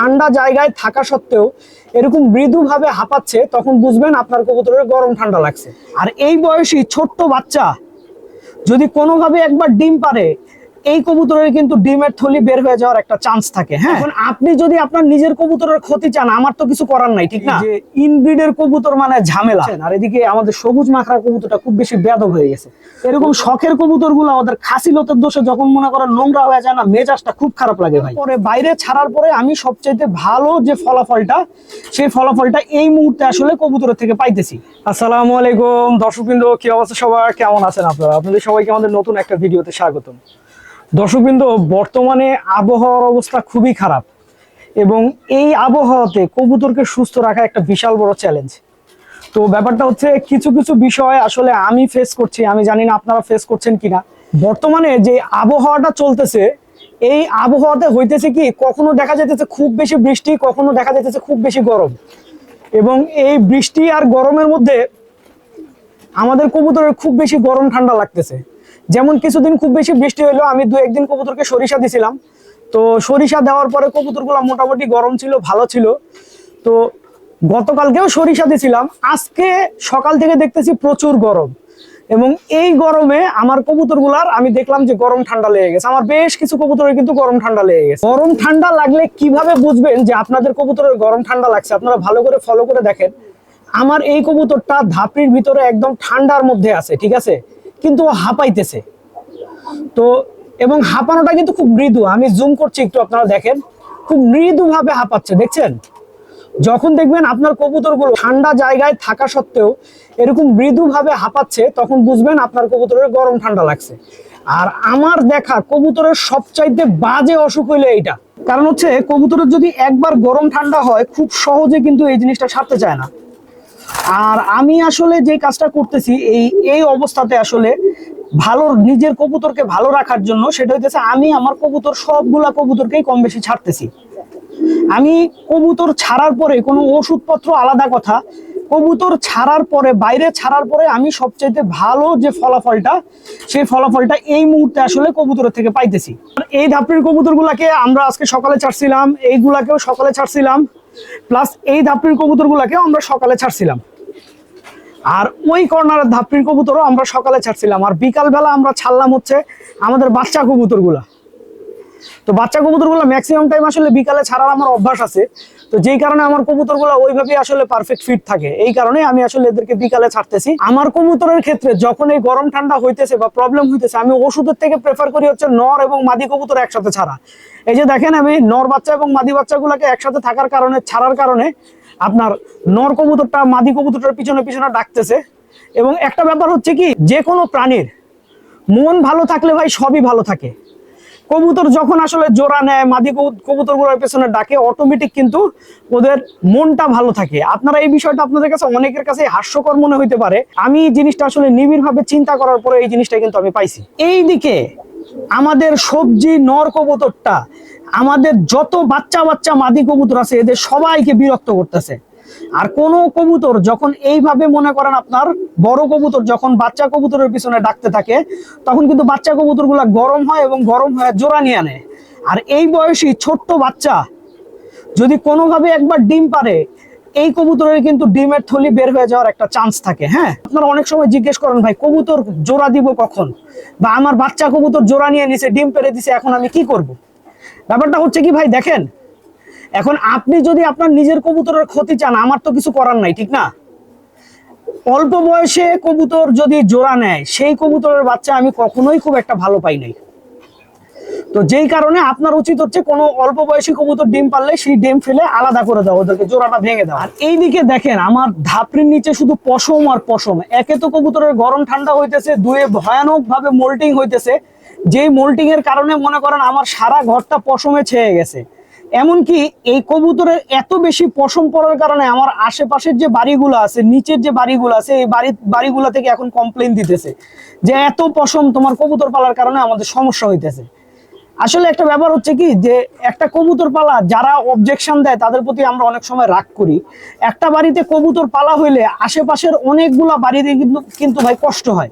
ঠান্ডা জায়গায় থাকা সত্ত্বেও এরকম মৃদুভাবে হাঁপাচ্ছে, তখন বুঝবেন আপনার কবুতরের গরম ঠান্ডা লাগছে। আর এই বয়সী ছোট্ট বাচ্চা যদি কোনোভাবে একবার ডিম পারে এই কবুতরের কিন্তু ডিমের থলি বের হয়ে যাওয়ার একটা চান্স থাকে হ্যাঁ? এখন আপনি যদি আপনার নিজের কবুতরের ক্ষতি চান আমার তো কিছু করার নাই ঠিক না? যে ইনব্রিডের কবুতর মানে ঝামেলা। আর এদিকে আমাদের সবুজ মাখরা কবুতরটা খুব বেশি বেদব হয়ে গেছে। এরকম শখের কবুতরগুলো ওদের খাসি লতের দোষে যখন মনে করেন নোংরা হয়ে যায় না মেজাজটা খুব খারাপ লাগে ভাই। পরে বাইরে ছাড়ার পরে আমি সবচাইতে ভালো যে ফলাফলটা সেই ফলাফলটা এই মুহূর্তে আসলে কবুতরের থেকে পাইতেছি। আসসালামু আলাইকুম দর্শকবৃন্দ কি অবস্থা সবার? কেমন আছেন আপনারা? আপনাদের সবাইকে আমাদের নতুন একটা ভিডিওতে স্বাগতম। দর্শকবৃন্দ, বর্তমানে আবহাওয়ার অবস্থা খুবই খারাপ এবং এই আবহাওয়াতে কবুতরকে সুস্থ রাখা একটা বিশাল বড় চ্যালেঞ্জ তো ব্যাপারটা হচ্ছে কিছু কিছু বিষয় আসলে আমি ফেস করছি, আমি জানি না আপনারা ফেস করছেন কিনা। বর্তমানে যে আবহাওয়াটা চলতেছে, এই আবহাওয়াতে হইতেছে কি, কখনো দেখা যাইতেছে খুব বেশি বৃষ্টি, কখনো দেখা যাইতেছে খুব বেশি গরম। এবং এই বৃষ্টি আর গরমের মধ্যে আমাদের কবুতরের খুব বেশি গরম ঠান্ডা লাগতেছে। যেমন কিছুদিন খুব বেশি বৃষ্টি হইল, আমি দু একদিন কবুতরকে সরিষা দিছিলাম। তো সরিষা দেওয়ার পরে কবুতরগুলো মোটামুটি গরম ছিল, ভালো ছিল। তো গতকালকেও সরিষা দিছিলাম, আজকে সকাল থেকে দেখতেছি প্রচুর গরম। এবং এই গরমে আমার কবুতরগুলার আমি দেখলাম যে গরম ঠান্ডা লেগে গেছে। আমার বেশ কিছু কবুতরের কিন্তু গরম ঠান্ডা লেগে গেছে। গরম ঠান্ডা লাগলে কীভাবে বুঝবেন যে আপনাদের কবুতরের গরম ঠান্ডা লাগছে? আপনারা ভালো করে ফলো করে দেখেন। আমার এই কবুতরটা ধাপড়ির ভিতরে একদম ঠান্ডার মধ্যে আছে, ঠিক আছে? কিন্তু ও হাঁপাইতেছে। তো, এবং হাঁপানোটা কিন্তু খুব মৃদু। আমি জুম করছি একটু, আপনারা দেখেন। খুব মৃদু ভাবে হাঁপাচ্ছে, দেখছেন? যখন দেখবেন আপনার কবুতরগুলো ঠান্ডা জায়গায় থাকা সত্ত্বেও এরকম মৃদু ভাবে হাঁপাচ্ছে, তখন বুঝবেন আপনার কবুতরের গরম ঠান্ডা লাগছে। আর আমার দেখা কবুতরের সবচাইতে বাজে অসুখ হইল এইটা। কারণ হচ্ছে কবুতরের যদি একবার গরম ঠান্ডা হয়, খুব সহজে কিন্তু এই জিনিসটা সারতে চায় না। আর আমি আসলে যে কাজটা করতেছি, এই এই অবস্থাতে আসলে ভালো নিজের কবুতরকে ভালো রাখার জন্য সেটা হইতেছে আমি আমার কবুতর, সবগুলা কবুতরকেই কম বেশি ছাড়তেছি। আমি কবুতর ছাড়ার পরে কোনো ওষুধপত্র আলাদা কথা, কবুতর ছাড়ার পরে, বাইরে ছাড়ার পরে আমি সবচাইতে ভালো যে ফলাফলটা, সেই ফলাফলটা এই মুহূর্তে আসলে কবুতরের থেকে পাইতেছি। এই ধাপড়ির কবুতরগুলাকে আমরা আজকে সকালে ছাড়ছিলাম, এইগুলাকেও সকালে ছাড়ছিলাম, প্লাস এই ধাপড়ির কবুতরগুলাকেও আমরা সকালে ছাড়ছিলাম। আর ওই কর্নারের ধাপড়ির কবুতরও আমরা সকালে ছাড়ছিলাম। আর বিকালবেলা আমরা ছাড়লাম হচ্ছে আমাদের বাচ্চা কবুতরগুলা। তো বাচ্চা কবুতরগুলো ম্যাক্সিমাম টাইম আসলে বিকালে ছাড়ার আমার অভ্যাস আছে। তো যেই কারণে আমার কবুতরগুলো ওইভাবেই আসলে পারফেক্ট ফিট থাকে। এই কারণে আমি আসলে এদেরকে বিকালে ছাড়তেছি। আমার কবুতরের ক্ষেত্রে যখন এই গরম ঠান্ডা হইতেছে বা প্রবলেম হইতেছে, আমি ওষুধের থেকে প্রেফার করি হচ্ছে নর এবং মাদি কবুতর একসাথে ছাড়া। এই যে দেখেন আমি নর বাচ্চা এবং মাদি বাচ্চাগুলোকে একসাথে থাকার কারণে, ছাড়ার কারণে আপনার নর কবুতরটা মাদি কবুতরটার পিছনে পিছনে ডাকতেছে। এবং একটা ব্যাপার হচ্ছে কি, যে কোনো প্রাণীর মন ভালো থাকলে ভাই সবই ভালো থাকে। কবুতর যখন আসলে জোড়া নেয়, মাদি কবুতরগুলোর পেছনে ডাকে অটোমেটিক কিন্তু ওদের মনটা ভালো থাকে। আপনারা এই বিষয়টা আপনাদের কাছে অনেকের কাছে হাস্যকর মনে হইতে পারে। আমি এই জিনিসটা আসলে নিবিড় ভাবে চিন্তা করার পরে এই জিনিসটা কিন্তু আমি পাইছি। এই দিকে আমাদের সবজি নর কবুতরটা, আমাদের যত বাচ্চা বাচ্চা মাদি কবুতর আছে, এদের সবাইকে বিরক্ত করতেছে। আর কোন কবুতর যখন এইভাবে মনে করেন আপনার বড় কবুতর যখন বাচ্চা কবুতরের পিছনে ডাকতে থাকে, তখন কিন্তু বাচ্চা কবুতর গরম হয় এবং গরম হয়ে জোড়া নিয়ে আনে। আর এই বয়সী ছোট্ট বাচ্চা যদি কোনোভাবে একবার ডিম পারে, এই কবুতরের কিন্তু ডিমের থলি বের হয়ে যাওয়ার একটা চান্স থাকে হ্যাঁ? আপনারা অনেক সময় জিজ্ঞেস করেন, ভাই, কবুতর জোড়া দিব কখন? বা, আমার বাচ্চা কবুতর জোড়া নিয়ে নিছে, ডিম পেরে দিছে, এখন আমি কি করব? ব্যাপারটা হচ্ছে কি, ভাই, দেখেন এখন আপনি যদি আপনার নিজের কবুতরের ক্ষতি চান, আমার তো কিছু করার নাই, ঠিক না? অল্প বয়সে কবুতর যদি জোড়া নেয়, সেই কবুতরের বাচ্চা আমি কখনোই খুব একটা ভালো পাই নাই। তো যেই কারণে আপনার উচিত হচ্ছে কোনো অল্প বয়সী কবুতর ডিম পারলে সেই ডিম ফেলে আলাদা করে দাও, ওদেরকে জোড়াটা ভেঙে দাও। আর এইদিকে দেখেন, আমার ধাপড়ির নিচে শুধু পশম আর পশম। একে তো কবুতরের গরম ঠান্ডা হইতেছে, দুয়ে ভয়ানক ভাবে মোল্টিং হইতেছে। যেই মোল্টিং এর কারণে মনে করেন আমার সারা ঘরটা পশমে ছেয়ে গেছে। এমনকি এই কবুতরের এত বেশি পশম পড়ার কারণে আমার আশেপাশের যে বাড়িগুলো আছে, নিচের যে বাড়িগুলো আছে, এই বাড়ি বাড়িগুলো থেকে এখন কমপ্লেন দিতেছে যে এত পশম তোমার কবুতর পালার কারণে আমাদের সমস্যা হইতেছে। আসলে একটা ব্যাপার হচ্ছে কি যে একটা কবুতর পালা, যারা অবজেকশন দেয় তাদের প্রতি আমরা অনেক সময় রাগ করি। একটা বাড়িতে কবুতর পালা হইলে আশেপাশের অনেকগুলা বাড়িতে কিন্তু কিন্তু ভাই কষ্ট হয়।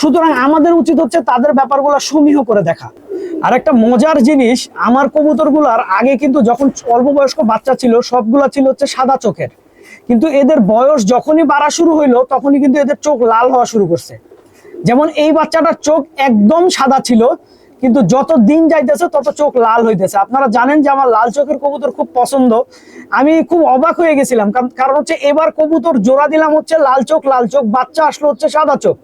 সুতরাং আমাদের উচিত হচ্ছে তাদের ব্যাপারগুলো সমীহ করে দেখা। আর একটা মজার জিনিস, আমার কবুতরগুলার আগে কিন্তু যখন অল্প বয়স্ক বাচ্চা ছিল, সবগুলা ছিল হচ্ছে সাদা চোখের। কিন্তু এদের বয়স যখনই বাড়া শুরু হইল, তখনই কিন্তু এদের চোখ লাল হওয়া শুরু করছে। যেমন এই বাচ্চাটার চোখ একদম সাদা ছিল, কিন্তু যত দিন যাইতেছে, তত চোখ লাল হইতেছে। আপনারা জানেন যে আমার লাল চোখের কবুতর খুব পছন্দ। আমি খুব অবাক হয়ে গেছিলাম, কারণ- কারণ হচ্ছে এবার কবুতর জোড়া দিলাম হচ্ছে লাল চোখ লাল চোখ, বাচ্চা আসলো হচ্ছে সাদা চোখ।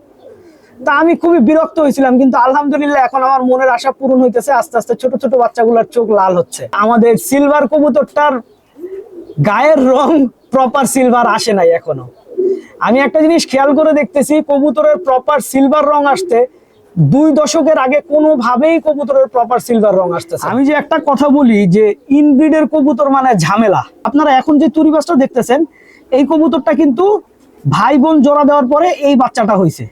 তা আমি খুবই বিরক্ত হয়েছিলাম, কিন্তু আলহামদুলিল্লাহ এখন আমার মনের আশা পূরণ হইতেছে, আস্তে আস্তে ছোট ছোট বাচ্চাগুলোর চোখ লাল হচ্ছে। আমাদের সিলভার কবুতরটার গায়ের রং প্রপার সিলভার আসে নাই এখনও। আমি একটা জিনিস খেয়াল করে দেখতেছি, কবুতরের প্রপার সিলভার রং আসতে দুই দশকের আগে কোনোভাবেই কবুতরের প্রপার সিলভার রং আসতেছে আমি যে একটা কথা বলি যে ইনব্রিডের কবুতর মানে ঝামেলা। আপনারা এখন যে তুরিবাসটা দেখতেছেন, এই কবুতরটা কিন্তু ভাই বোন জোড়া দেওয়ার পরে এই বাচ্চাটা হয়েছে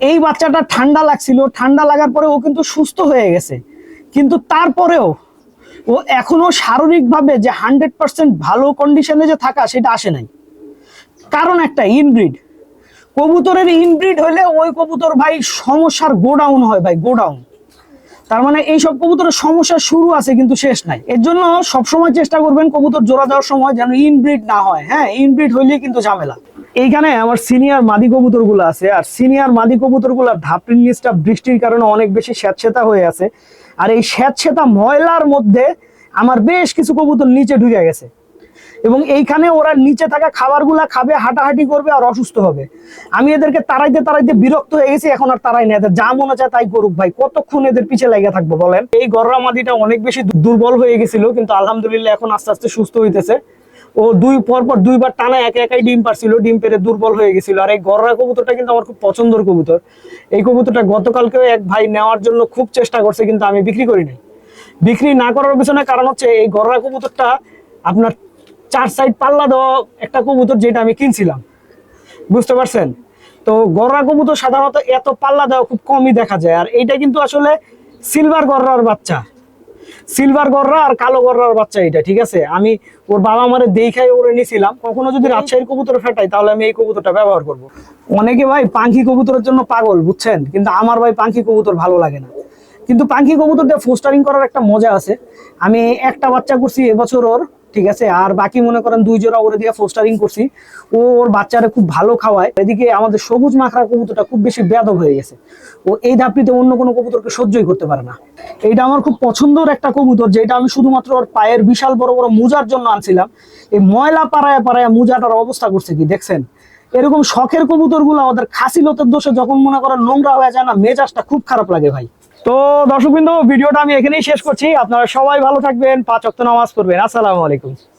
এই বাচ্চাটা ঠান্ডা লাগছিল, ঠান্ডা লাগার পরে ও কিন্তু সুস্থ হয়ে গেছে। কিন্তু তারপরেও ও এখনও শারীরিকভাবে যে হান্ড্রেড পার্সেন্ট ভালো কন্ডিশনে যে থাকা সেটা আসে নাই। কারণ একটা ইনব্রিড কবুতরের ইনব্রিড হলে ওই কবুতর ভাই সমস্যার গোডাউন হয় ভাই, গোডাউন। তার মানে এইসব কবুতরের সমস্যা শুরু আছে কিন্তু শেষ নাই। এর জন্য সবসময় চেষ্টা করবেন কবুতর জোড়া দেওয়ার সময় যেন ইনব্রিড না হয়। হ্যাঁ ইনব্রিড হইলে কিন্তু ঝামেলা। এইখানে আমার সিনিয়র মাদি কবুতরগুলো আছে, আর সিনিয়র মাদি কবুতরগুলো ধাপড়ির নিচটা বৃষ্টির কারণে অনেক বেশি স্যাঁতসেতা হয়ে আছে। আর এই স্যাঁতসেতা ময়লার মধ্যে আমার বেশ কিছু কবুতর নিচে ঢুকে গেছে। এবং এইখানে ওরা নিচে থাকা খাবারগুলা খাবে, হাঁটাহাঁটি করবে আর অসুস্থ হবে। আমি এদেরকে তাড়াইতে তাড়াইতে বিরক্ত হয়ে গেছি, এখন আর তারাই না এদের যা মনে চায় তাই করুক ভাই, কতক্ষণ এদের পিছে লেগে থাকব বলেন? এই গররা মাদিটা অনেক বেশি দুর্বল হয়ে গেছিল, কিন্তু আলহামদুলিল্লাহ এখন আস্তে আস্তে সুস্থ হইতেছে। ও দুই পর পর দুইবার টানা একা একাই ডিম পারছিল, ডিম পেরে দুর্বল হয়ে গেছিল। আর এই গররা কবুতরটা কিন্তু আমার খুব পছন্দের কবুতর। এই কবুতরটা গতকালকেও এক ভাই নেওয়ার জন্য খুব চেষ্টা করছে, কিন্তু আমি বিক্রি করি নাই। বিক্রি না করার পিছনে কারণ হচ্ছে এই গররা কবুতরটা আপনার চার সাইড পাল্লা দেওয়া একটা কবুতর যেটা আমি কিনছিলাম। বুঝতে পারছেন? তো গররা কবুতর সাধারণত এত পাল্লা দেওয়া খুব কমই দেখা যায়। আর এইটা কিন্তু আসলে সিলভার গররার বাচ্চা। সিলভার গররা আর কালো গররার বাচ্চা এটা ঠিক আছে? আমি ওর বাবা মারে দেখাই ওরে নিছিলাম। কখনো যদি রাজশাহীর কবুতর ফেটাই তাহলে আমি এই কবুতরটা ব্যবহার করব। অনেকে ভাই পাখি কবুতরের জন্য পাগল বুঝছেন? কিন্তু আমার ভাই পাখি কবুতর ভালো লাগে না। কিন্তু পাখি কবুতর দিয়ে ফোস্টারিং করার একটা মজা আছে। আমি একটা বাচ্চা করছি এবছর ওর ঠিক আছে? আর বাকি মনে করেন দুই জোড়া ওরে দিয়ে ফোস্টারিং করছি। ও ওর বাচ্চারা খুব ভালো খাওয়ায়। এদিকে আমাদের সবুজ মাখরা কবুতরটা খুব বেশি বেদব হয়ে গেছে। ও এই ধাপটিতে অন্য কোনো কবুতরকে সহ্যই করতে পারে না। এইটা আমার খুব পছন্দের একটা কবুতর, যেটা আমি শুধুমাত্র ওর পায়ের বিশাল বড় বড় মোজার জন্য আনছিলাম। এই ময়লা পাড়ায় পাড়ায় মুজাটার অবস্থা করছে কি দেখছেন? এরকম শখের কবুতরগুলা ওদের খাসিলতের দোষে যখন মনে করেন নোংরা হয়ে যায় না, মেজাজটা খুব খারাপ লাগে ভাই। তো দর্শকবৃন্দ, ভিডিওটা আমি এখানেই শেষ করছি। আপনারা সবাই ভালো থাকবেন, পাঁচ অক্ত নামাজ পড়বেন। আসসালামু আলাইকুম।